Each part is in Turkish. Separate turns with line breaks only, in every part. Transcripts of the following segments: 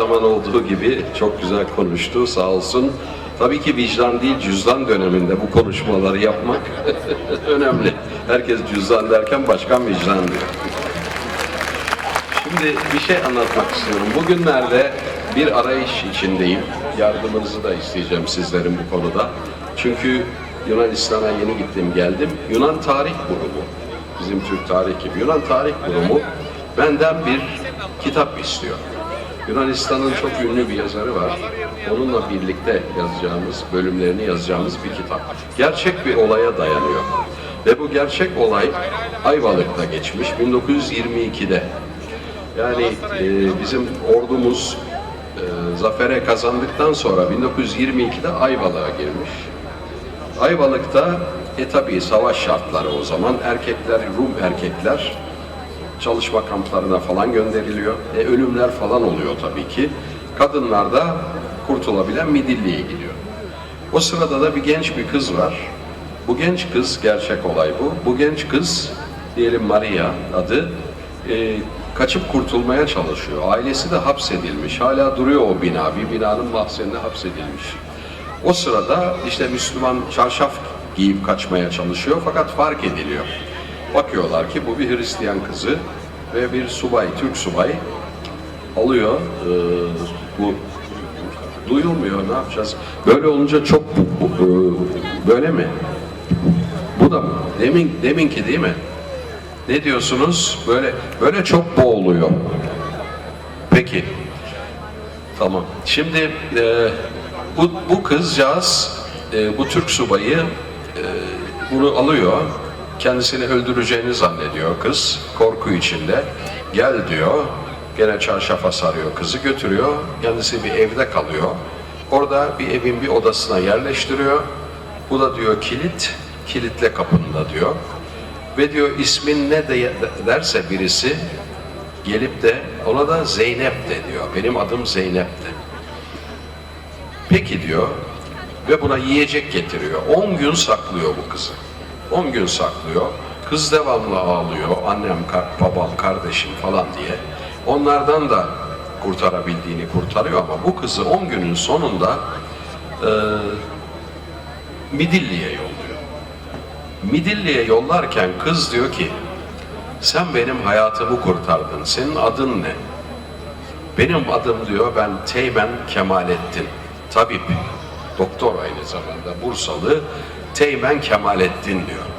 zaman olduğu gibi çok güzel konuştu sağ olsun. Tabii ki vicdan değil cüzdan döneminde bu konuşmaları yapmak önemli. Herkes cüzdan derken başkan vicdan diyor. Şimdi bir şey anlatmak istiyorum. Bugünlerde bir arayış içindeyim. Yardımınızı da isteyeceğim sizlerin bu konuda. Çünkü Yunanistan'a yeni gittim geldim. Yunan Tarih Kurumu, bizim Türk Tarih gibi Yunan Tarih Kurumu benden bir kitap istiyor. Yunanistan'ın çok ünlü bir yazarı var. Onunla birlikte yazacağımız, bölümlerini yazacağımız bir kitap. Gerçek bir olaya dayanıyor. Ve bu gerçek olay Ayvalık'ta geçmiş 1922'de. Yani e, bizim ordumuz e, zafere kazandıktan sonra 1922'de Ayvalık'a girmiş. Ayvalık'ta e tabi savaş şartları o zaman erkekler, Rum erkekler çalışma kamplarına falan gönderiliyor. E, ölümler falan oluyor tabii ki. Kadınlar da kurtulabilen Midilli'ye gidiyor. O sırada da bir genç bir kız var. Bu genç kız, gerçek olay bu. Bu genç kız, diyelim Maria adı, e, kaçıp kurtulmaya çalışıyor. Ailesi de hapsedilmiş. Hala duruyor o bina. Bir binanın mahzenine hapsedilmiş. O sırada işte Müslüman çarşaf giyip kaçmaya çalışıyor fakat fark ediliyor. Bakıyorlar ki bu bir Hristiyan kızı ve bir subay, Türk subay alıyor. e, bu duyulmuyor ne yapacağız? Böyle olunca çok e, böyle mi? Bu da mı? Demin deminki değil mi? Ne diyorsunuz? Böyle böyle çok boğuluyor. Peki. Tamam. Şimdi e, bu, bu kızcağız, e, bu Türk subayı e, bunu alıyor. Kendisini öldüreceğini zannediyor kız. Korku içinde. Gel diyor. Gene çarşafa sarıyor kızı götürüyor. Kendisi bir evde kalıyor. Orada bir evin bir odasına yerleştiriyor. Bu da diyor kilit, kilitle kapında diyor. Ve diyor ismin ne de derse birisi gelip de ona da Zeynep de diyor. Benim adım Zeynep de. Peki diyor ve buna yiyecek getiriyor. 10 gün saklıyor bu kızı. 10 gün saklıyor. Kız devamlı ağlıyor. Annem, babam, kardeşim falan diye. Onlardan da kurtarabildiğini kurtarıyor ama bu kızı 10 günün sonunda e, Midilli'ye yolluyor. Midilli'ye yollarken kız diyor ki sen benim hayatımı kurtardın. Senin adın ne? Benim adım diyor ben Teğmen Kemalettin. Tabip. Doktor aynı zamanda Bursalı Teğmen Kemalettin diyor.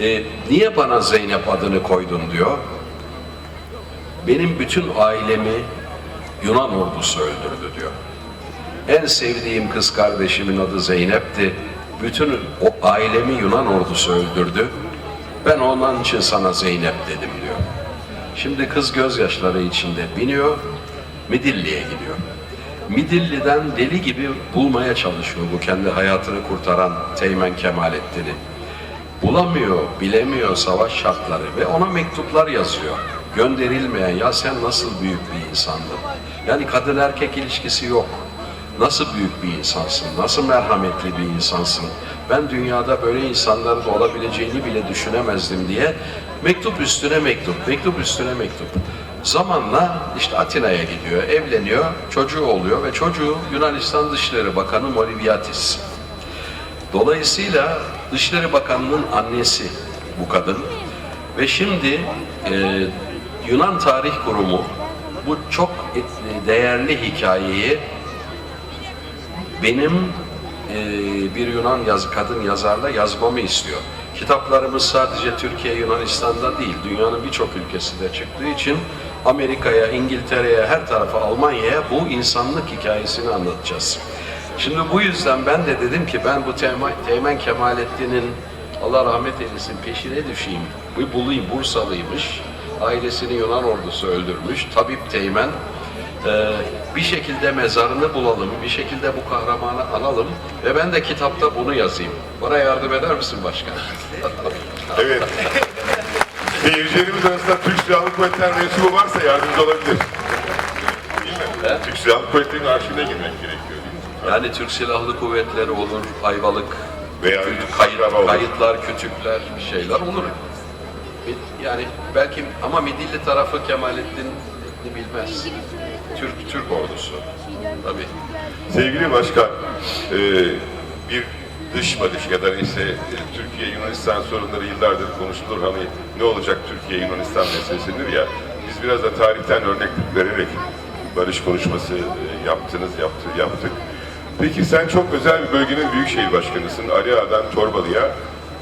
E, niye bana Zeynep adını koydun diyor. Benim bütün ailemi Yunan ordusu öldürdü diyor. En sevdiğim kız kardeşimin adı Zeynep'ti. Bütün o ailemi Yunan ordusu öldürdü. Ben onun için sana Zeynep dedim diyor. Şimdi kız gözyaşları içinde biniyor, Midilli'ye gidiyor. Midilli'den deli gibi bulmaya çalışıyor bu kendi hayatını kurtaran Teğmen Kemalettin'i. Bulamıyor, bilemiyor savaş şartları ve ona mektuplar yazıyor. Gönderilmeyen, ya sen nasıl büyük bir insandın? Yani kadın erkek ilişkisi yok. Nasıl büyük bir insansın, nasıl merhametli bir insansın? Ben dünyada böyle insanların olabileceğini bile düşünemezdim diye mektup üstüne mektup, mektup üstüne mektup. Zamanla işte Atina'ya gidiyor, evleniyor, çocuğu oluyor ve çocuğu Yunanistan Dışişleri Bakanı Moliviatis. Dolayısıyla Dışişleri Bakanı'nın annesi bu kadın ve şimdi e, Yunan Tarih Kurumu bu çok e, değerli hikayeyi benim e, bir Yunan yaz, kadın yazarla yazmamı istiyor. Kitaplarımız sadece Türkiye, Yunanistan'da değil, dünyanın birçok ülkesinde çıktığı için Amerika'ya, İngiltere'ye, her tarafa, Almanya'ya bu insanlık hikayesini anlatacağız. Şimdi bu yüzden ben de dedim ki ben bu Teğmen, Teğmen Kemalettin'in Allah rahmet eylesin peşine düşeyim. Bir bulayım, Bursalıymış. Ailesini Yunan ordusu öldürmüş. Tabip Teğmen. Ee, bir şekilde mezarını bulalım, bir şekilde bu kahramanı analım ve ben de kitapta bunu yazayım. Bana yardım eder misin başkan?
Evet. Seyircilerimiz arasında Türk Silahlı Kuvvetleri'nin mensubu varsa yardımcı olabilir. Değil mi? Türk Silahlı Kuvvetleri'nin arşivine girmek gerekiyor?
Yani Türk Silahlı Kuvvetleri olur, Ayvalık,
Veya
küt- kayıt,
akraba olur.
kayıtlar, kütükler, şeyler olur. Yani belki ama Midilli tarafı Kemalettin bilmez. Türk Türk ordusu. Tabii.
Sevgili başkan, e, bir dış dış ya da neyse e, Türkiye-Yunanistan sorunları yıllardır konuşulur. Hani ne olacak Türkiye-Yunanistan meselesidir ya. Biz biraz da tarihten örnek vererek barış konuşması e, yaptınız, yaptı, yaptık. Peki sen çok özel bir bölgenin büyükşehir başkanısın. Ali Ağa'dan Torbalı'ya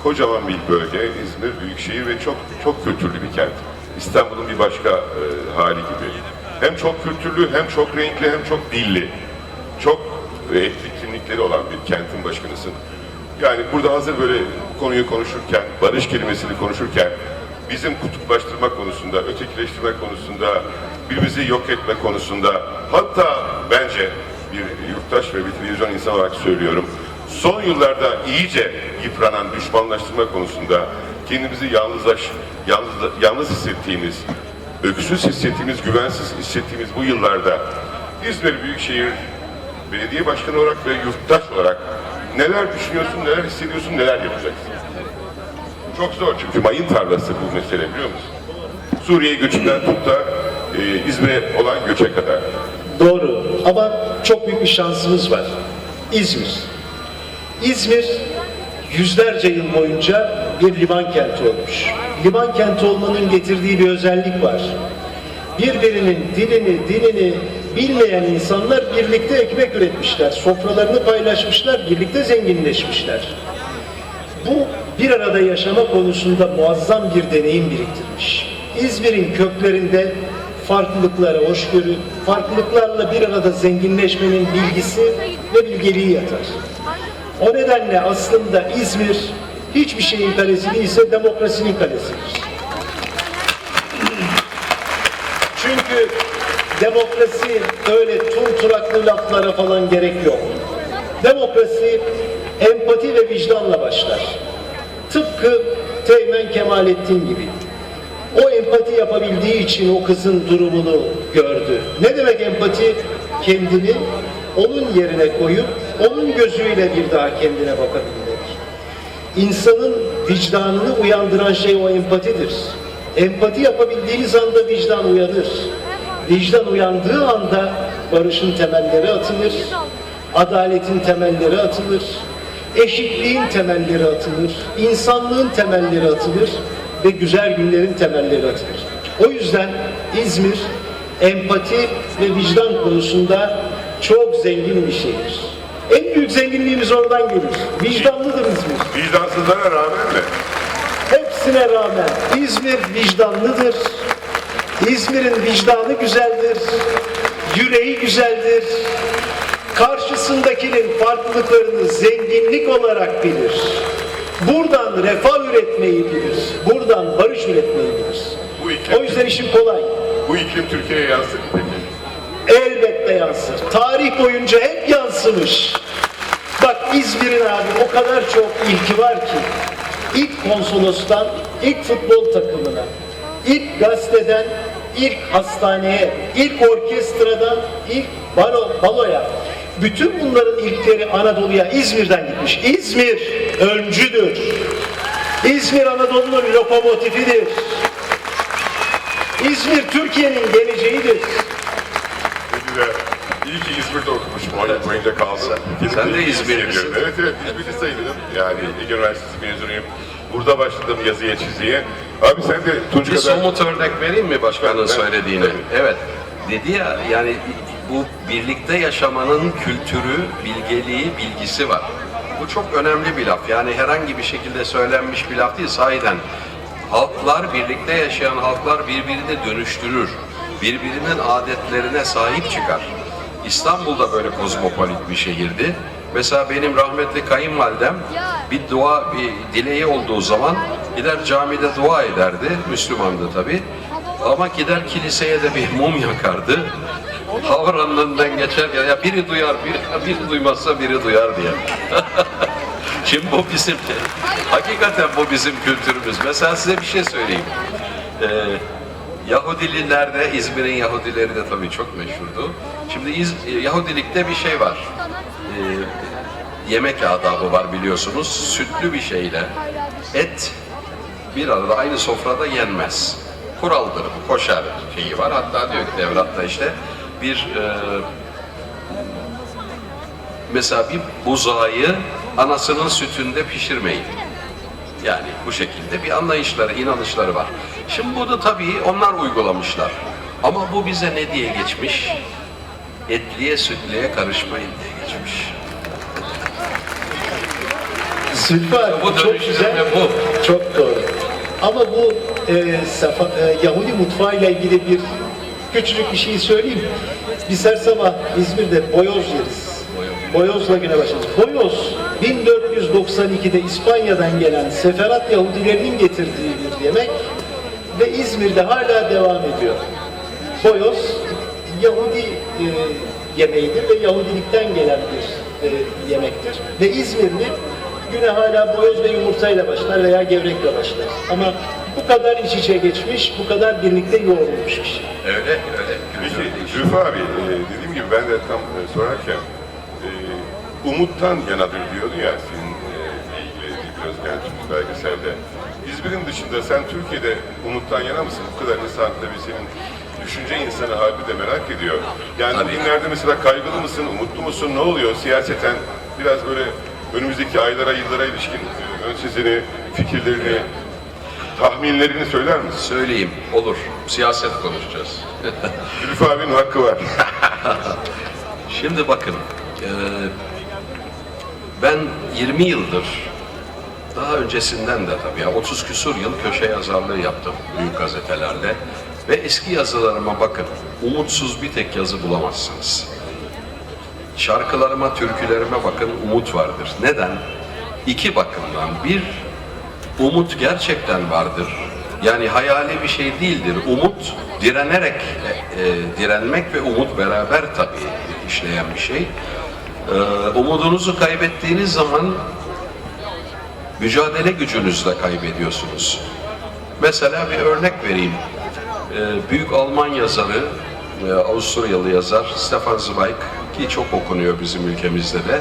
kocaman bir bölge, İzmir büyükşehir ve çok çok kültürlü bir kent. İstanbul'un bir başka e, hali gibi. Hem çok kültürlü, hem çok renkli, hem çok dilli çok e, etnik kimlikleri olan bir kentin başkanısın. Yani burada hazır böyle konuyu konuşurken, barış kelimesini konuşurken bizim kutuplaştırma konusunda, ötekileştirme konusunda, birbirimizi yok etme konusunda hatta bence bir yurttaş ve bir televizyon insan olarak söylüyorum. Son yıllarda iyice yıpranan düşmanlaştırma konusunda kendimizi yalnızlaş, yalnız, yalnız hissettiğimiz, öksüz hissettiğimiz, güvensiz hissettiğimiz bu yıllarda İzmir Büyükşehir belediye başkanı olarak ve yurttaş olarak neler düşünüyorsun, neler hissediyorsun, neler yapacaksın? Çok zor çünkü mayın tarlası bu mesele biliyor musun? Suriye göçünden tut da e, İzmir'e olan göçe kadar.
Doğru ama çok büyük bir şansımız var. İzmir. İzmir yüzlerce yıl boyunca bir liman kenti olmuş. Liman kenti olmanın getirdiği bir özellik var. Birbirinin dilini, dinini bilmeyen insanlar birlikte ekmek üretmişler. Sofralarını paylaşmışlar, birlikte zenginleşmişler. Bu bir arada yaşama konusunda muazzam bir deneyim biriktirmiş. İzmir'in köklerinde farklılıklara hoşgörü, farklılıklarla bir arada zenginleşmenin bilgisi ve bilgeliği yatar. O nedenle aslında İzmir hiçbir şeyin kalesi değilse demokrasinin kalesidir. Çünkü demokrasi öyle tur turaklı laflara falan gerek yok. Demokrasi empati ve vicdanla başlar. Tıpkı Teğmen Kemalettin gibi. O empati yapabildiği için o kızın durumunu gördü. Ne demek empati? Kendini onun yerine koyup onun gözüyle bir daha kendine bakabilmek. İnsanın vicdanını uyandıran şey o empatidir. Empati yapabildiğiniz anda vicdan uyanır. Vicdan uyandığı anda barışın temelleri atılır, adaletin temelleri atılır, eşitliğin temelleri atılır, insanlığın temelleri atılır ve güzel günlerin temelleri atılır. O yüzden İzmir empati ve vicdan konusunda çok zengin bir şehir. En büyük zenginliğimiz oradan gelir. Vicdanlıdır İzmir.
Vicdansızlara rağmen mi?
Hepsine rağmen İzmir vicdanlıdır. İzmir'in vicdanı güzeldir. Yüreği güzeldir. Karşısındakinin farklılıklarını zenginlik olarak bilir. Buradan refah üretmeyi bilir. Buradan barış üretmeyi bilir.
Bu iklim,
O yüzden işim kolay.
bu iklim Türkiye'ye yansır mı peki?
Elbette yansır. Tarih boyunca hep yansımış. Bak İzmir'in abi o kadar çok ilki var ki. İlk konsolostan, ilk futbol takımına, ilk gazeteden, ilk hastaneye, ilk orkestradan, ilk balo, baloya. Bütün bunların ilkleri Anadolu'ya İzmir'den gitmiş. İzmir öncüdür. İzmir Anadolu'nun lokomotifidir. İzmir Türkiye'nin geleceğidir.
Güzel. İyi ki İzmir'de okumuşum. O yıl boyunca kaldım.
Sen de
Kendimi iyi
İzmirlisin.
Evet evet İzmirli sayılırım. Yani Ege Üniversitesi mezunuyum. Burada başladım yazıya çiziye. Abi sen de Tunç
Bir
kadar...
somut örnek vereyim mi başkanın
Ben-
söylediğine?
tabii.
Evet. Dedi ya yani bu birlikte yaşamanın kültürü, bilgeliği, bilgisi var. Bu çok önemli bir laf. Yani herhangi bir şekilde söylenmiş bir laf değil. Sahiden halklar, birlikte yaşayan halklar birbirini dönüştürür. Birbirinin adetlerine sahip çıkar. İstanbul da böyle kozmopolit bir şehirdi. Mesela benim rahmetli kayınvalidem bir dua, bir dileği olduğu zaman gider camide dua ederdi. Müslümandı tabi. Ama gider kiliseye de bir mum yakardı. Havranın önünden geçerken ya biri duyar, biri, biri duymazsa biri duyar diye. Şimdi bu bizim, hakikaten bu bizim kültürümüz. Mesela size bir şey söyleyeyim. Ee, Yahudililerde, İzmir'in Yahudileri de tabii çok meşhurdu. Şimdi İz, Yahudilikte bir şey var. Ee, yemek adabı var biliyorsunuz. Sütlü bir şeyle et bir arada aynı sofrada yenmez. kuraldır bu koşar şeyi var. Hatta diyor ki Devrat'ta işte bir e, mesela bir buzağı anasının sütünde pişirmeyin. Yani bu şekilde bir anlayışları, inanışları var. Şimdi bunu tabii onlar uygulamışlar. Ama bu bize ne diye geçmiş? Etliye sütliye karışmayın diye geçmiş.
Abi
Bu
çok güzel.
bu.
Çok doğru. Ama bu e, safa, e, Yahudi mutfağıyla ilgili bir küçücük bir şey söyleyeyim. Biz her sabah İzmir'de boyoz yeriz. Boyozla güne başlarız. Boyoz 1492'de İspanya'dan gelen Seferat Yahudilerinin getirdiği bir yemek ve İzmir'de hala devam ediyor. Boyoz Yahudi e, yemeğidir ve Yahudilikten gelen bir e, yemektir. Ve İzmirli güne hala boyoz ve yumurtayla başlar veya gevrekle başlar. Ama bu kadar iç içe geçmiş, bu kadar birlikte yoğrulmuş şey.
Öyle, öyle.
Peki. Zülfü abi e, dediğim gibi ben de tam e, sorarken e, umuttan yanadır diyordu ya senin ilgili bir Özgen Türk belgeselde. İzmir'in dışında sen Türkiye'de umuttan yana mısın? Bu kadar insan tabii senin düşünce insanı harbi de merak ediyor. Yani
Tabii.
bugünlerde mesela kaygılı mısın, umutlu musun, ne oluyor siyaseten? Biraz böyle önümüzdeki aylara, yıllara ilişkin e, ön sezini, fikirlerini, tahminlerini söyler misin?
Söyleyeyim, olur. Siyaset konuşacağız.
Zülfü abinin hakkı var.
Şimdi bakın, eee, ben 20 yıldır, daha öncesinden de tabii, ya 30 küsur yıl köşe yazarlığı yaptım büyük gazetelerde. Ve eski yazılarıma bakın, umutsuz bir tek yazı bulamazsınız. Şarkılarıma, türkülerime bakın, umut vardır. Neden? İki bakımdan. Bir, umut gerçekten vardır. Yani hayali bir şey değildir. Umut direnerek, e, e, direnmek ve umut beraber tabii işleyen bir şey. E, umudunuzu kaybettiğiniz zaman mücadele gücünüzü de kaybediyorsunuz. Mesela bir örnek vereyim. E, büyük Alman yazarı, e, Avusturyalı yazar Stefan Zweig ki çok okunuyor bizim ülkemizde de.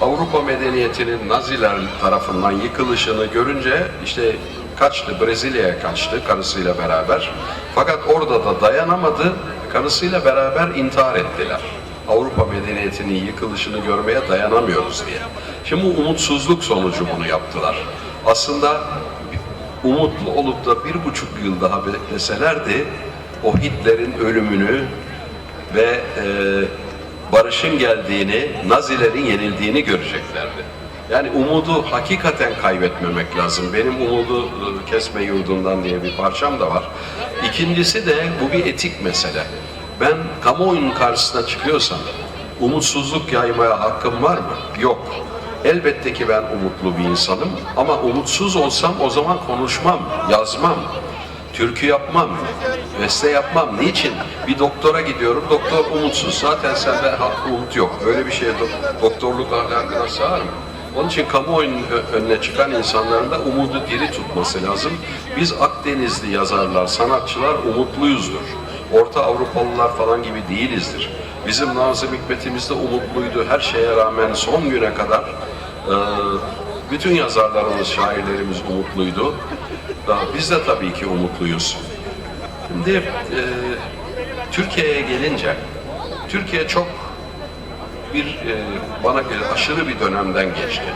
Avrupa medeniyetinin Naziler tarafından yıkılışını görünce işte kaçtı, Brezilya'ya kaçtı karısıyla beraber. Fakat orada da dayanamadı, karısıyla beraber intihar ettiler. Avrupa medeniyetinin yıkılışını görmeye dayanamıyoruz diye. Şimdi umutsuzluk sonucu bunu yaptılar. Aslında umutlu olup da bir buçuk yıl daha bekleselerdi o Hitler'in ölümünü ve e, barışın geldiğini, Nazilerin yenildiğini göreceklerdi. Yani umudu hakikaten kaybetmemek lazım. Benim umudu e, kesme yurdundan diye bir parçam da var. İkincisi de bu bir etik mesele. Ben kamuoyunun karşısına çıkıyorsam umutsuzluk yaymaya hakkım var mı? Yok. Elbette ki ben umutlu bir insanım ama umutsuz olsam o zaman konuşmam, yazmam, türkü yapmam, beste yapmam. Niçin? Bir doktora gidiyorum, doktor umutsuz. Zaten sende umut yok. Böyle bir şeye do- doktorluk ahlakına sığar mı? Onun için kamuoyunun önüne çıkan insanların da umudu diri tutması lazım. Biz Akdenizli yazarlar, sanatçılar umutluyuzdur. Orta Avrupalılar falan gibi değilizdir. Bizim Nazım Hikmetimiz de umutluydu. Her şeye rağmen son güne kadar e, bütün yazarlarımız, şairlerimiz umutluydu. Biz de tabii ki umutluyuz. Şimdi e, Türkiye'ye gelince, Türkiye çok bir e, bana göre aşırı bir dönemden geçti.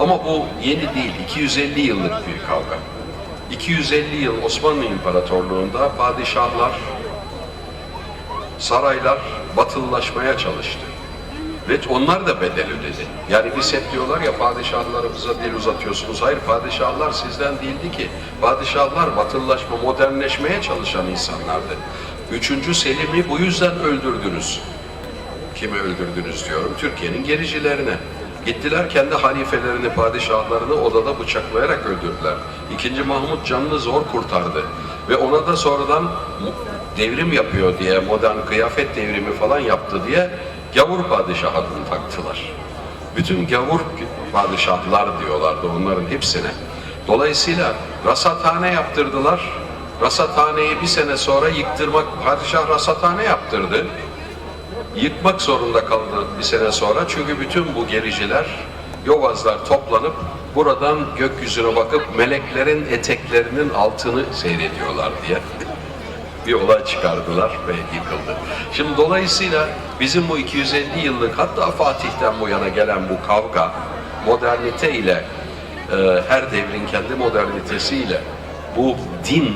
Ama bu yeni değil, 250 yıllık bir kavga. 250 yıl Osmanlı İmparatorluğu'nda padişahlar, saraylar batılılaşmaya çalıştı. Ve onlar da bedel ödedi. Yani biz hep diyorlar ya padişahlarımıza dil uzatıyorsunuz. Hayır padişahlar sizden değildi ki. Padişahlar batılılaşma, modernleşmeye çalışan insanlardı. Üçüncü Selim'i bu yüzden öldürdünüz. Kimi öldürdünüz diyorum. Türkiye'nin gericilerine. Gittiler kendi halifelerini, padişahlarını odada bıçaklayarak öldürdüler. İkinci Mahmut canını zor kurtardı. Ve ona da sonradan devrim yapıyor diye, modern kıyafet devrimi falan yaptı diye gavur padişah adını taktılar. Bütün gavur padişahlar diyorlardı onların hepsine. Dolayısıyla rasathane yaptırdılar. Rasathaneyi bir sene sonra yıktırmak, padişah rasathane yaptırdı yıkmak zorunda kaldı bir sene sonra. Çünkü bütün bu gericiler, yobazlar toplanıp buradan gökyüzüne bakıp meleklerin eteklerinin altını seyrediyorlar diye bir olay çıkardılar ve yıkıldı. Şimdi dolayısıyla bizim bu 250 yıllık hatta Fatih'ten bu yana gelen bu kavga modernite ile e, her devrin kendi modernitesiyle bu din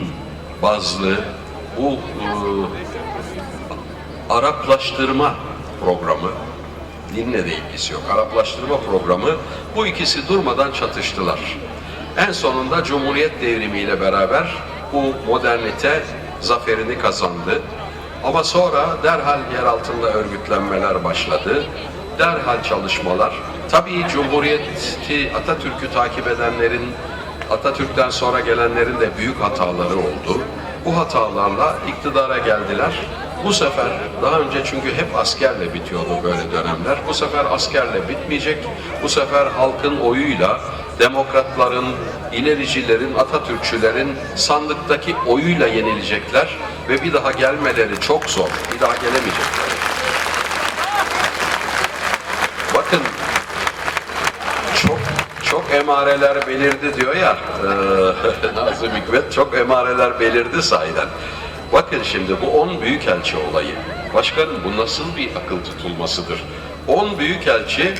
bazlı bu e, Araplaştırma programı dinle de ilgisi yok. Araplaştırma programı bu ikisi durmadan çatıştılar. En sonunda Cumhuriyet devrimiyle beraber bu modernite zaferini kazandı. Ama sonra derhal yer altında örgütlenmeler başladı. Derhal çalışmalar. Tabii Cumhuriyeti Atatürk'ü takip edenlerin Atatürk'ten sonra gelenlerin de büyük hataları oldu. Bu hatalarla iktidara geldiler. Bu sefer daha önce çünkü hep askerle bitiyordu böyle dönemler. Bu sefer askerle bitmeyecek. Bu sefer halkın oyuyla demokratların, ilericilerin, Atatürkçülerin sandıktaki oyuyla yenilecekler ve bir daha gelmeleri çok zor. Bir daha gelemeyecekler. Bakın çok çok emareler belirdi diyor ya e, Nazım Hikmet çok emareler belirdi sahiden. Bakın şimdi bu 10 büyükelçi olayı. Başkanım bu nasıl bir akıl tutulmasıdır? 10 büyükelçi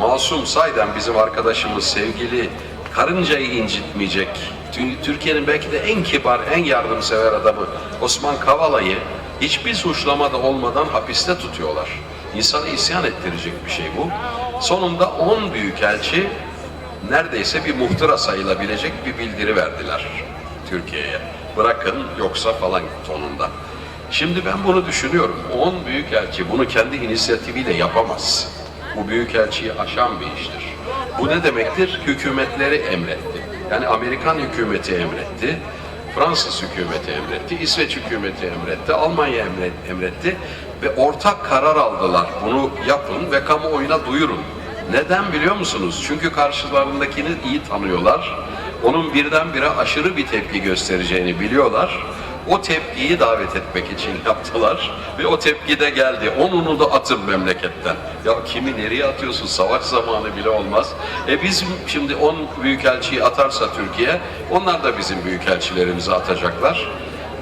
Masum Sayden bizim arkadaşımız sevgili karıncayı incitmeyecek Türkiye'nin belki de en kibar, en yardımsever adamı Osman Kavala'yı hiçbir suçlama da olmadan hapiste tutuyorlar. İnsanı isyan ettirecek bir şey bu. Sonunda 10 büyükelçi neredeyse bir muhtıra sayılabilecek bir bildiri verdiler Türkiye'ye. Bırakın yoksa falan tonunda. Şimdi ben bunu düşünüyorum. 10 büyükelçi bunu kendi inisiyatifiyle yapamaz. Bu büyükelçiyi aşan bir iştir. Bu ne demektir? Hükümetleri emretti. Yani Amerikan hükümeti emretti, Fransız hükümeti emretti, İsveç hükümeti emretti, Almanya emre- emretti ve ortak karar aldılar. Bunu yapın ve kamuoyuna duyurun. Neden biliyor musunuz? Çünkü karşılarındakini iyi tanıyorlar. Onun birdenbire aşırı bir tepki göstereceğini biliyorlar. O tepkiyi davet etmek için yaptılar ve o tepki de geldi. Onunu da atın memleketten. Ya kimi nereye atıyorsun? Savaş zamanı bile olmaz. E bizim şimdi 10 büyükelçiyi atarsa Türkiye, onlar da bizim büyükelçilerimizi atacaklar.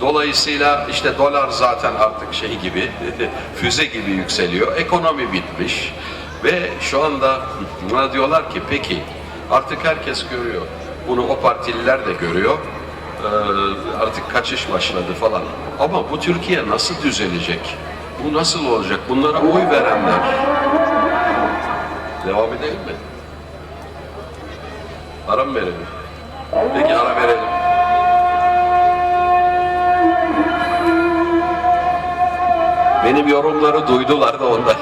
Dolayısıyla işte dolar zaten artık şey gibi, füze gibi yükseliyor. Ekonomi bitmiş. Ve şu anda buna diyorlar ki peki artık herkes görüyor. Bunu o partililer de görüyor. Ee, artık kaçış başladı falan. Ama bu Türkiye nasıl düzelecek? Bu nasıl olacak? Bunlara oy verenler. Devam edelim mi? Ara mı verelim? Peki ara verelim. Benim yorumları duydular da ondan.